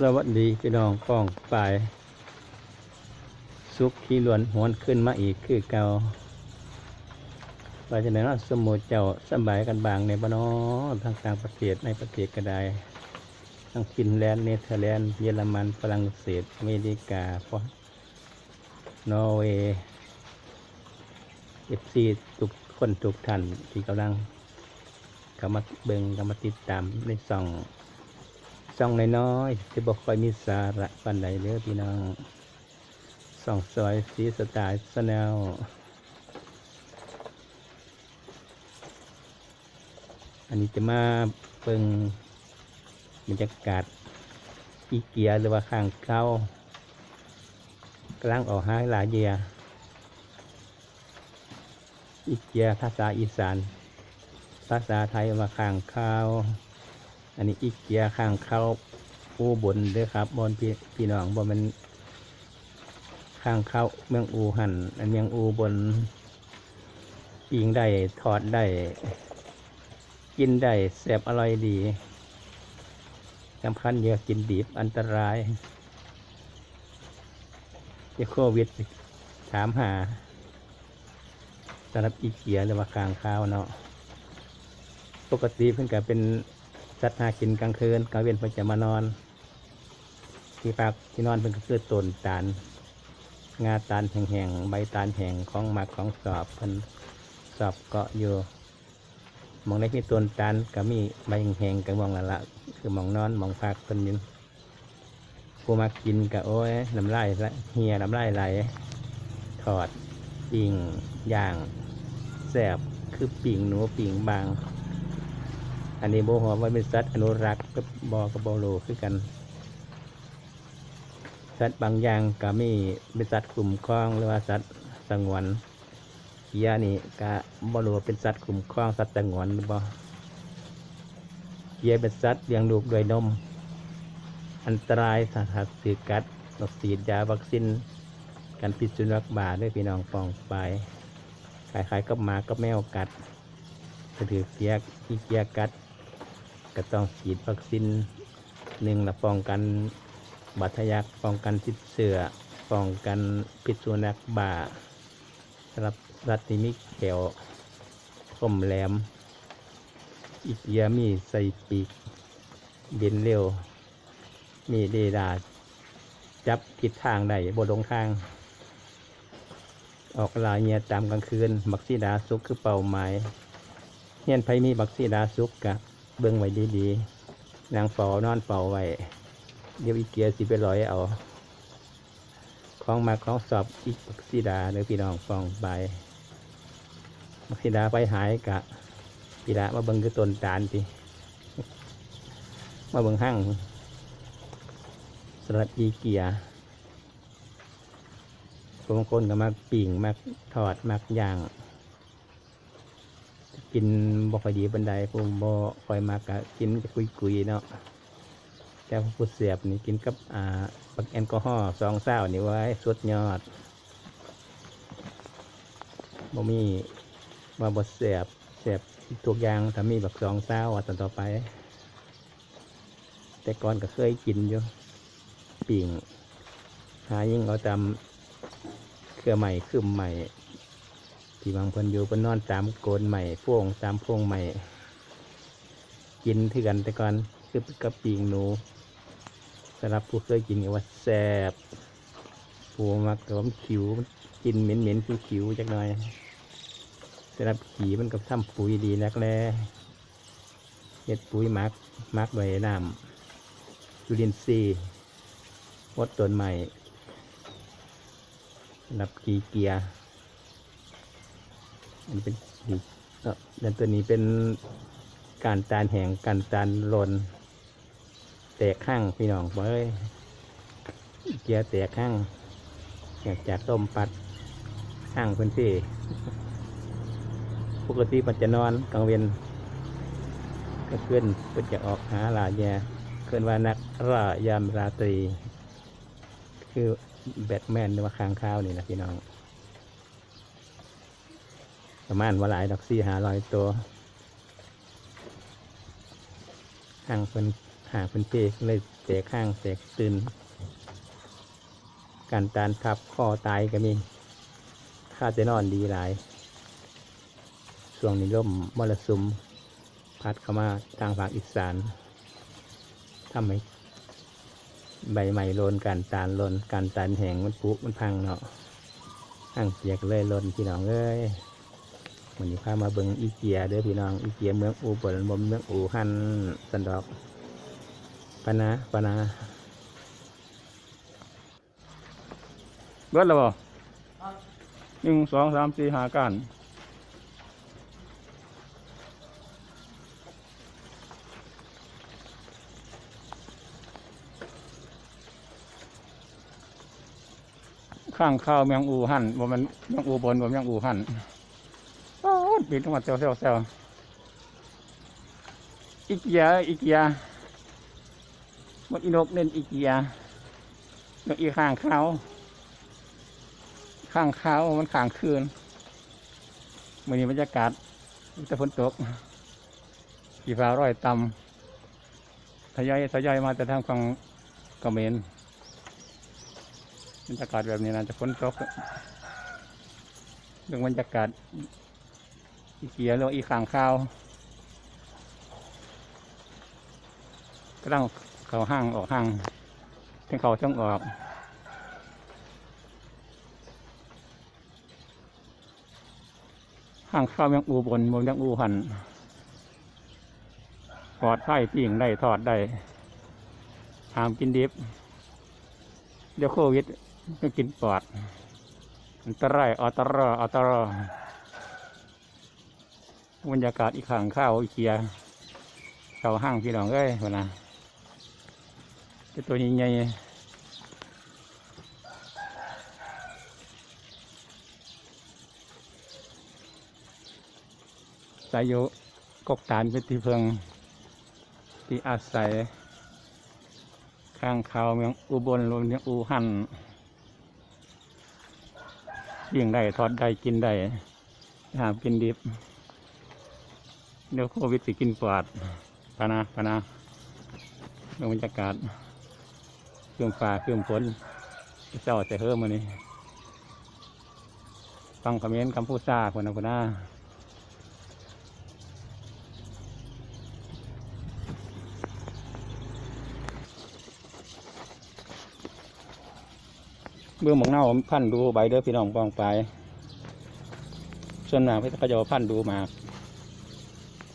สวัสดีพี่น้องป้องปลายสุขที่ล้วนหวนขึ้นมาอีกคือเก่าไปจากไหนเนาะสมุทรเจ้าสบายกันบางในบ้านนอทางต่างประเทศในประเทศก็ได้ทั้งฟินแลนด์เนเธอร์แลนด์เยอรมันฝรั่งเศสอเมริกาฟนอร์เวย์เอฟซีทุกคนทุกท่านที่กำลังเข้ามาเบิงเข้ามาติดตามในส่อง ส่องน้อยๆที่บอกค่อยมีสาระปันใดเด้อพี่น้องส่องซอยสีสไตล์สแนลอันนี้จะมาเปิงบรรยากาศอีเกียหรือว่าข้างเก้ากลังออกหาหลายเยียอีเกียภาษาอีสาน ภาษาไทยว่าข้างข้าว อันนี้อีกเกียร์ข้างเข้าอูบนเด้อครับบนพี่พี่น้องบนมันข้างเข้าเมืองอูหันอันเมืองอูบนปิงได้ทอดได้กินได้แซ่บอร่อยดีสำคัญเยอะกินดิบอันตรายเจ้าโควิดถามหาสำหรับอีเกียหรือว่าข้างข้าวเนาะปกติเพิ่นก็เป็น สัตว์หากินกลางคืนกลางเวียนเพิ่นจะมานอน ที่พักที่นอนเพิ่นก็คือต้นตาลงาตาลแห้งๆใบตาลแห้งของหมักของสอบเพิ่นสอบเกาะอยู่มองในที่ต้นตาลก็มีใบแห้งๆกับมองละละคือมองนอนมองพักเพิ่นยินกูมากินกับโอ้ยน้ำลายละเฮียน้ำลายไหลถอดปิ่งย่างแสบคือปิ่งหนูปิ่งบาง อันนี้โบหัวว่าเป็นสัตว์อนุรักษ์กับบอกับบโลคือกัน สัตว์บางอย่างก็มีเป็นสัตว์กลุ่มครองหรือว่าสัตว์สงวนเกียนี่ก็บโลเป็นสัตว์กลุ่มครองสัตว์สงวนหรือบ่เกียเป็นสัตว์เลี้ยงลูกโดวยนม อันตรายถ้าหากสืกัดต้องฉีดยาวัคซีนกันพิษสุนัขบาด้วยพี่น้องฟองไปคล้ายๆกับหมากับแมวกัดถือเกียร์ที่เกียกัด ก็ต้องฉีดวัคซีนหนึ่งละป้องกันบาดทะยักป้องกันติดเสือป้องกันพิษสุนัขบ้าสำหรับรัตที่มีแขวคมแหลมอีกเกียร์มีใส่ปีกบินเร็ว มีเดดาจับทิศทางได้บนลงทาง ออกลายเงียตามกลางคืน บักซีดาสุกคือเป่าหมายเฮียนไผมีบักซีดาสุกกะ เบิ่งไว้ดีๆนางเฝ้านอนเฝ้าไว้เดี๋ยวอีเกียสิไปร้อยเอาของมาของสอบอีกบักซีดาเดี๋ยวพี่น้องฟองไปบักซีดาไปหายกะพี่ดามาเบิ่งคือต้นตาลติมาเบิ่งห้างสลัดอีเกียบางคนก็มาปิ่งมาทอดมาย่าง กินบ่ค่อยดีบันไดผมบ่ค่อยมากะกินกับกุยๆเนาะแต่ผู้เสียบนี่กินกับอ่าปักแอลกอฮอล์สองเศร้านี่ไว้สุดยอดบ่มีว่าบ่เสียบเสียบทุกอย่างถ้ามีบักสองเศร้าอันต่อไป แต่ก่อนก็เคยกินอยู่ปิ่งหายิ่งเอาตามเครือใหม่คืมใหม่ ที่บางคนอยู่เพิ่นนอนตามโกนใหม่พวงตามพวงใหม่ กินที่กันแต่ก่อนคือกับปีงหนูสำหรับผู้เคยกินก็ว่าแซ่บปูมักกับมันขิวกินเหม็นเหม็นๆขิวๆจักหน่อยสำหรับขีมันกับทำปุ๋ยดีนักแลเห็ดปุ๋ยมักมักใบน้ำจุลินทรีย์วดต้นใหม่สำหรับกีเกียร์ อันนี้เป็นดีเอ่อแล้วตัวนี้เป็นการตานแห่งการตานหลนแตกข้างพี่น้องเบ้ยเกียร์แตกข้างอยากจากต้มปัดข้างพื้นที่ปกติมันจะนอนกลางเวียนก็ขึ้นเพื่อจะออกหาหลาแย่เคลื่อนว่านักล่ายามราตรี คือแบทแมนหรือว่าค้างข้าวนี่นะพี่น้อง ประมาณว่าหลายดอกซี่หาลอยตัวห่างเป็นหางเป็นเพเลยแตกข้างแตกตื่นการตานทับคอตายก็มีค่าจะนอนดีหลายช่วงนี้ร่มมรสุม พัดเข้ามาทางภาคอีสานทำให้ใบใหม่โลนการตานลนการตานแห้งมันปุมันพังเนาะห่างเปียกเลยลนพี่น้องเอ้ย วันนี้พามาเบิงอีเกียเด้อพี่น้องอีเกียเมืองอูบลบมเมืองอูฮันสันดอกปนะปนะเบิดแล้วบ่หนึ่งสองสามสี่ห้าก้านข้างข้าวแมงอูหันบ่มันแมงอูบนบ่แมงอูหัน บินออกมาเซลเซลเซลอีกเกียอีกเกียมดอีนกเล่นอีกียนกอีข้างเขาข้างเขามันข้างคืนมื่อนี้บรรยากาศมีแต่ฝนตกกีฟ้าร้อยต่ำทยอยทยอยมาแต่ทางฝั่งกเมรบรรยากาศแบบนี้นะจะฝนตกเรื่องบรรยากาศ อีเกียหรืออีข้างข้าวก็ต้องเขาห้างออกห้างทั้งเขาทั้งออกข้างข้าวยังอูบนบนยังอูหันปลอดไผ่ปิ้งได้ทอดได้หามกินดิบเดี๋ยวโควิดก็กินปอดอันตรายอันตรายอันตราย บรรยากาศอีกข้างข้าวอีเกียเขาห้างพี่น้องเอ้ยวันนะเป็นตัวใหญ่สายโยกกตานเป็นที่เพิงที่อาศัย ข้างเขาเมืองอุบลรวมถึงอูหันยิ่งได้ทอดได้กินได้หามกินดิบ เดี๋ยวโควิดสิกินปอดปานาปานาเรื่องบรรยากาศเครื่องฟ้าเครื่องฝนเจ้าจะเฮิมมานี่ฟังคอมเมนต์คำพูดซาคนนะคนน่าเบื้องหมองเน่าพันธุ์ดูใบเด้อพี่น้องปองไป ส่วนมากพี่เขาจะพันธุ์ดูหมาก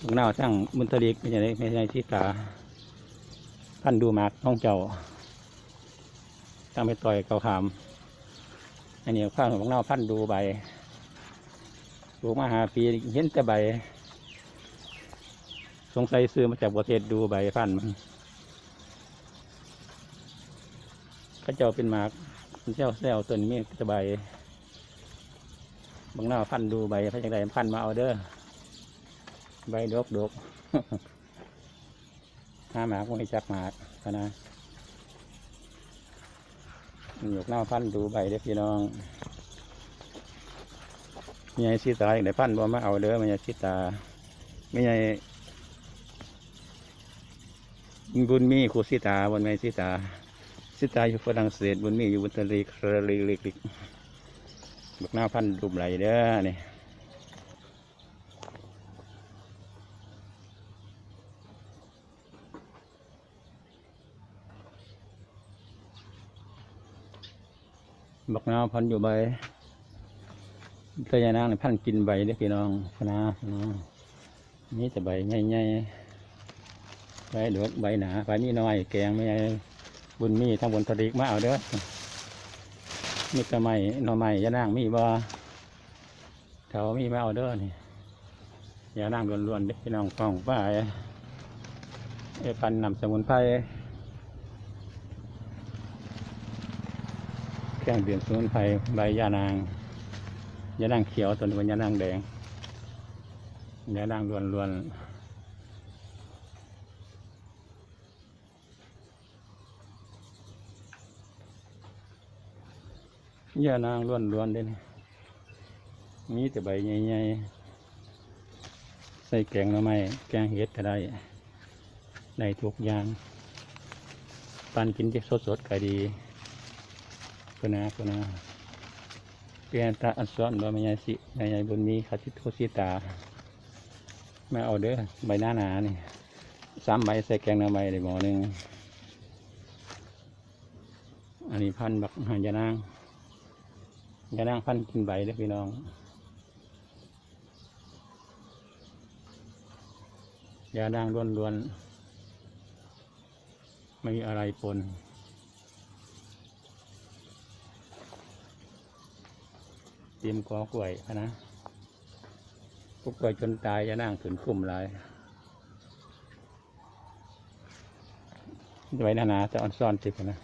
หมองน่าทั้งมุนทลิกไม่ใช่ไม่ใช่ที่ตาพันดูมากท้องเจ้าตั้งไปต่อยเกาขาม อันนี้ข้าวหมองเน่าพันดูใบปลูกมาหาปีเห็นแต่ใบ สงสัยซื้อมาจากประเทศดูใบพันมันเขาเจ้าเป็นหมากมันเซลเซลตัวนี้มีจะใบ บางหน้าพันดูใบพันจังไดพันมาเอาเด้อ ใบดกดกหาหมากไม่จักหมากนะหยกหน้าพันดูใบเด้อพี่น้องมีไงสีตาอย่างไดพันบ่มาเอาเด้อมีไงสีตามีไงบุญมีครูสีตาบนไงสีตาสิตาอยู่ฝรั่งเศสบนมีอยู่บนทะเลเครลีลิกลิกบักหน้าพันธุ์รูปไหลเด้อนี่ บักน้าพันอยู่ใบตยานางพันกินใบเด้อพี่น้องพนาพนานี่จะใบใหญ่ๆใบเหลือใบหนาใบนี้น้อย แกงไม่ใหญ่บุญมีทั้งบนทะเลมาเอาเด้อมีกระไม้หน่อไม้ยานั่งมีบ่แถวมีมาเอาเด้อนี่ยานั่งล้วนๆเด้อพี่น้องฟองป้ายเอปันนำสมุนไพร เครื่องดื่มสมุนไพรใบยานางยานางเขียวตัวนี้เป็นยานางแดงยานางล้วนๆย่านางล้วนล้วนเด่นมีแต่ใบใหญ่ๆใส่แกงหน่อไม้แกงเห็ดก็ได้ได้ทุกอย่างปันกินที่สดสดๆก็ดี ก็นะก็นะเปียนตาอันซ้อนว่าม่ใหญ่สิม่ใหญ่บุญมีคาทิโทสิตาไม่เอาเด้อใบหน้าหนานี่สามใบใส่แกงหน้ำใบได้หมอหนึ่งอันนี้พันบักหายานางยานางพันกินใบเด้อพี่น้องยาด่างล้วนๆไม่มีอะไรปน ตรียมกอกล้วยนะพวกกล้วยจนตายยาด่งถึงกลุ่มหลายไว้หนาจะอ่อนซ่อนติดนะ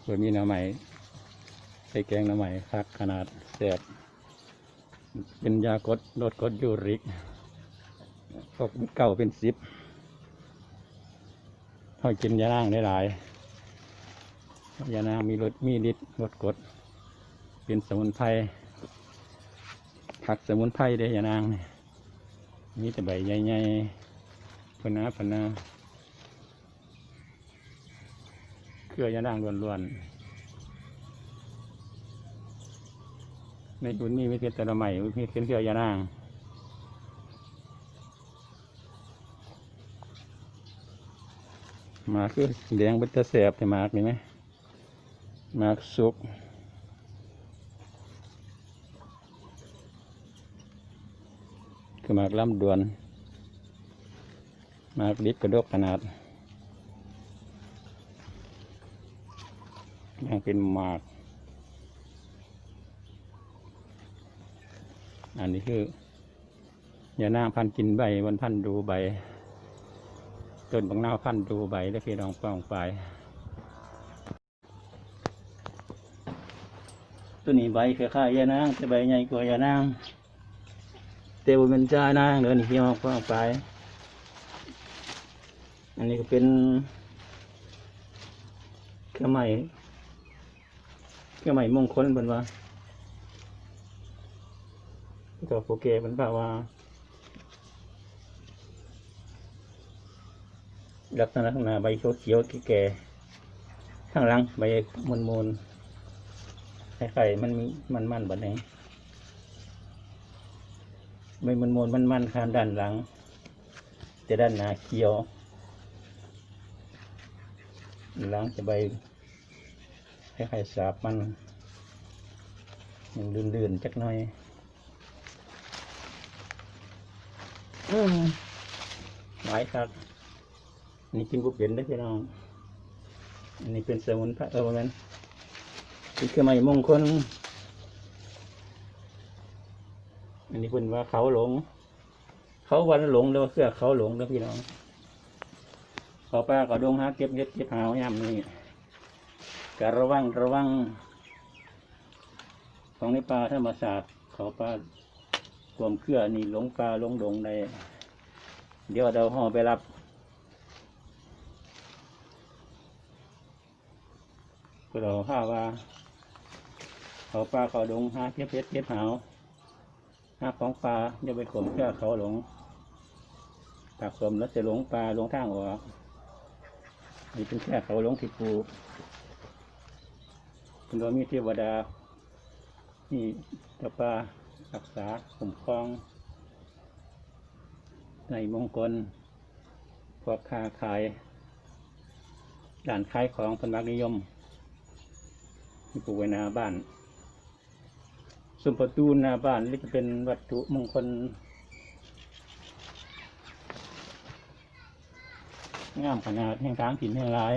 เผื่อมีหน้ำใหม่ใส่แกงหน้ำใหม่คักขนาดแสบเป็นยากดลดกดยูริกพวกเก่าเป็นสิบเขากินยาล่างได้หลายยาล่างมีรสมีฤทธิ์ลดกด เป็นสมุนไพรผักสมุนไพรได้ยนางนี่มีแต่ใบใหญ่ๆพนาพนาเครือยานางล้วนๆในบุญนี้ไม่เพียงแต่ละใหม่ไม่เพียงเครือยานางมาคือแดงเป็นตะแสบแต่มากนี่ไหมมากสุก คือหมากลำดวนหมากลิบกระดกขนาดยังเป็นหมาก อันนี้คือยาหน้างพันกินใบบนพันดูใบต้นบางหน้าพันดูใบแล้วพี่น้องป้องไปตัวนี้ใบคล้ายๆยานางแต่ใบใหญ่กว่ายานาง แต่ว่าเป็นจ้านางเดี๋ยวนี้พี่น้องป้องไปอันนี้ก็เป็นเครื่องใหม่เครื่องใหม่มงคลเป็นว่าก็โปเกเป็นแบบว่าลักษณะข้างหน้าใบเขียวเขียวๆแก่ๆข้างหลังใบมนมนๆไข่มันมีมันมันๆแบบนี้ ใบมนมนมันมันๆข้างด้านหลัง แต่ด้านหน้าเขียว หลังจะใบไข่สาบมันยังลื่นๆจักหน่อยอืมหลายครับอันนี้กินบุบเย็นได้อพี่น้องอันนี้เป็นสมุนไพรเออมันเป็นเครื่องไม้มงคล อันนี้เป็นว่าเขาหลง เขาวันหลงแล้วเครือเขาหลงแล้วพี่น้องขาป้าก็ดงหาเก็บเก็บเก็บหาวยามนี่การระวังระวังของในป่าธรรมศาสตร์ขาป้าความเครือนี่หลงป่าหลงดงในเดี๋ยวเราห่อไปรับก็เราห้าว่าขาปลาขาดงหาเก็บเพชรเก็บหาว หาของปลาอย่าไปข่มเพื่อเขาหลงถ้าข่มแล้วจะหลงปลาหลงทางออกนี่เป็นแค่เขาหลงที่ปูเป็นว่ามีเทวดานี่เจ้าปลารักษาคุ้มครอง ในมงคลพวกค้าขายด่านขายของเป็นมักนิยมที่ปูไว้นาบ้าน ส่วนประตูหน้าบ้านนี่จะเป็นวัตถุมงคลงามขนาดแห่งทางถิ่นแห่งหลาย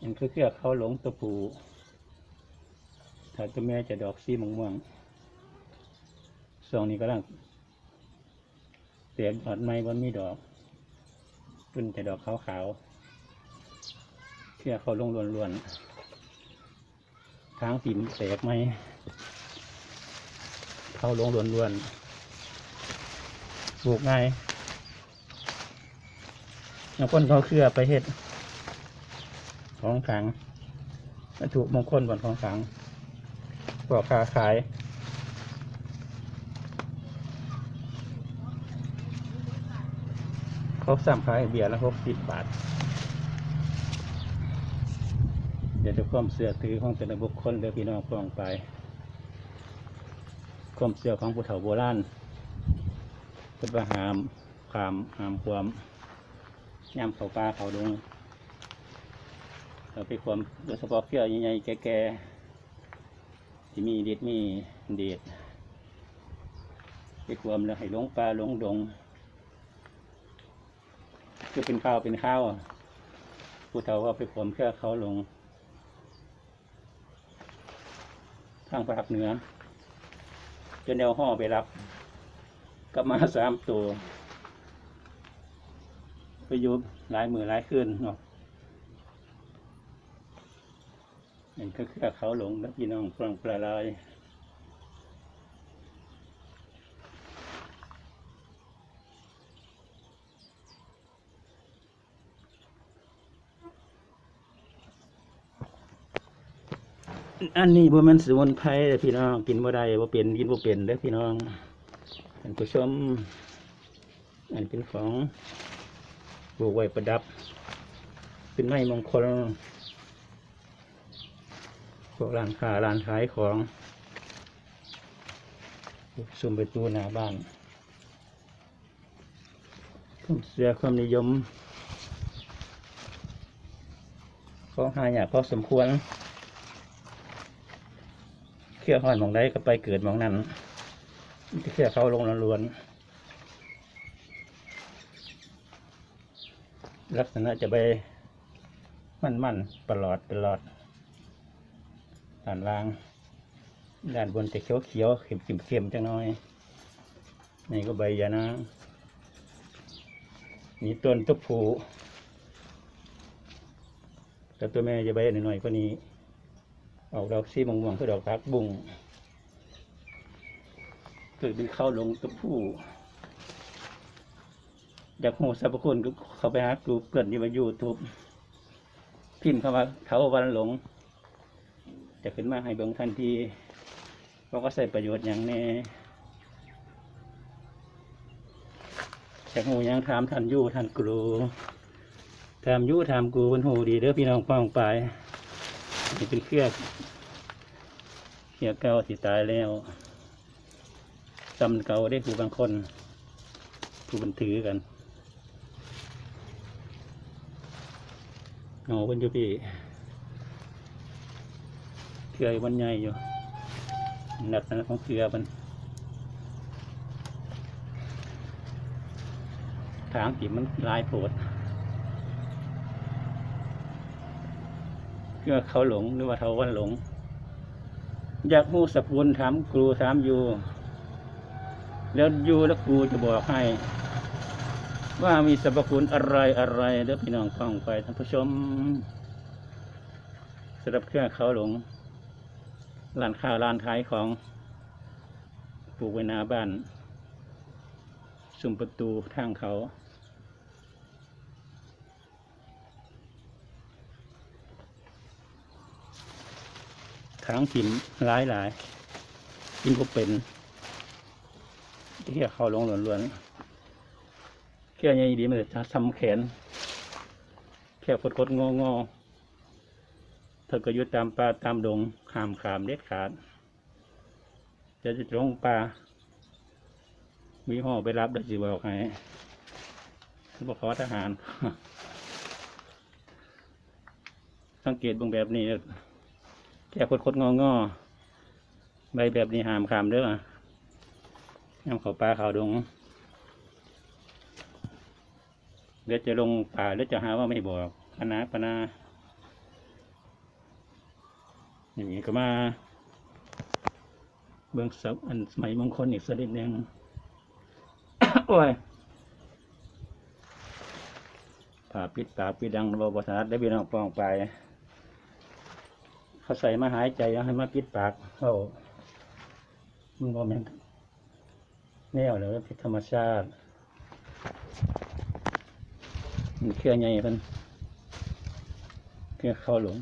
อันคือเกือกเขาหลงตัวผูถ้าตัวแม่จะดอกสีม่วงๆส่วนนี้ก็ลังเสียดอดไม้บนมีดอกขึ้นแต่ดอกขาวๆเชื่อเขาลงล้วนๆทางสินแตกไหม เข้าลงล้วนๆปลูกง่ายแล้วคนเขาเครือไปเห็ด ของขังวัตถุมงคลบนของขังพวกคาขายเขาซ้ำขายเบียร์ละหกสิบบาท เดี๋ยวจะความเสื่อถือของแต่ละบุคคลเดี๋ยวพี่น้องฟังไป ความเสื่อของผู้เฒ่าโบราณเป็นว่าหามขามหามความย่ำเขาปลาเขาดงเราไปความโดยเฉพาะเกี้ยวใหญ่ๆแก่ๆที่มีเด็ดมีเด็ดไปความแล้วให้ลงปลาลงดงคือเป็นข้าวเป็นข้าวผู้เฒ่าก็ไปความเพื่อเขาลงทางภาคเหนือ จนเอวห่อไปรับก็มาสามตัว ไปยุบหลายมือหลายคืนเนาะนี่ก็คือเขาหลงแล้วพี่น้องฟังปลาลาย อันนี้บ่แมันสมุนไพรเด้อพี่น้อง กินบ่ได้บ่เป็นกินบ่เป็นเด้อพี่น้องท่านผู้ชม อันเป็นของปลูกไว้ประดับ เป็นไม้มงคลพวกร้านค้าร้านขายของซุ่มไปตูหน้าบ้านความเสียความนิยมของหายากพอสมควร เขี่ยห้อยมองใดก็ไปเกิดมองนั้นเขี่ยเขาลงล้วนลักษณะจะไปมั่นๆตลอดตลอดด้านล่าง ด้านบนจะเขียวเขียวๆเข็มเข็มจังน้อย นี่ก็ใบยานางนี่ต้นตุกผูแต่ตัวแม่จะใบหน่อยๆกว่านี้ ออกดอกสีม่วงๆคือดอกพักบุ้งเกิดเป็นเข้าลงตัวผู้อยากหูสรรพคุณก็เข้าไปหาดูเกิดที่มายูทูบพิมพ์เข้ามาเขาวันหลง จะขึ้นมาให้เบิ่งทันทีเพราก็ใส่ประโยชน์อย่างแน่จากหูยังถามทันยูทันกรูถามยูถามกูเป็นหูดีเด้อพี่น้องฟังไป นี่เป็นเครือเครือเก่าที่ตายแล้วจำเก่าได้ผู้บางคนผู้บันถือกันเงาเป็นอยู่พี่เครือมันใหญ่อยู่หนักนะของเครือมันทางที่มันลายโผด เพื่อเขาหลงหรือว่าเขาวันหลง อยากหูสับวนถามครูถามอยู่ แล้วอยู่แล้วครูจะบอกให้ ว่ามีสรรพคุณอะไรอะไรเด้อพี่น้องฟังไปท่านผู้ชมสำหรับเครื่องเขาหลงร้านค้าร้านขายของปลูกไว้หน้าบ้านซุ้มประตูทางเขา ทางถิ่นหลายหลายกินก็เป็นที่เขาลงหล้วนๆแค่ยังดีมันจะทำแขนแค่คดๆงองอๆเธอก็ยุดตามป่าตามดงขามขามเด็ดขาด จะจะลงป่ามีห่อไปรับเดี๋ยวจะบอกให้บอกขอทหาร สังเกตบางแบบนี้ แค่คดคดงองอๆใบแบบนี้หามขามเด้อน้ำเขาปลาเขาดงเดี๋ยวจะลงป่าแล้วจะหาว่าไม่บอกคณะปนาอย่างนี้ก็มา เบื้องสับอันสมัยมงคลอีกสักนิดหนึ่งโอ้ยผ่าปิดตาปิดดังบอบสาดได้พี่น้องปองไป เขาใส่มาหายใจเอาให้มาปิดปากเขามึงบอกแม่นแนวเลยพิษธรรมชาติมันเครือใหญ่เพิ่นเครือเข้าหลง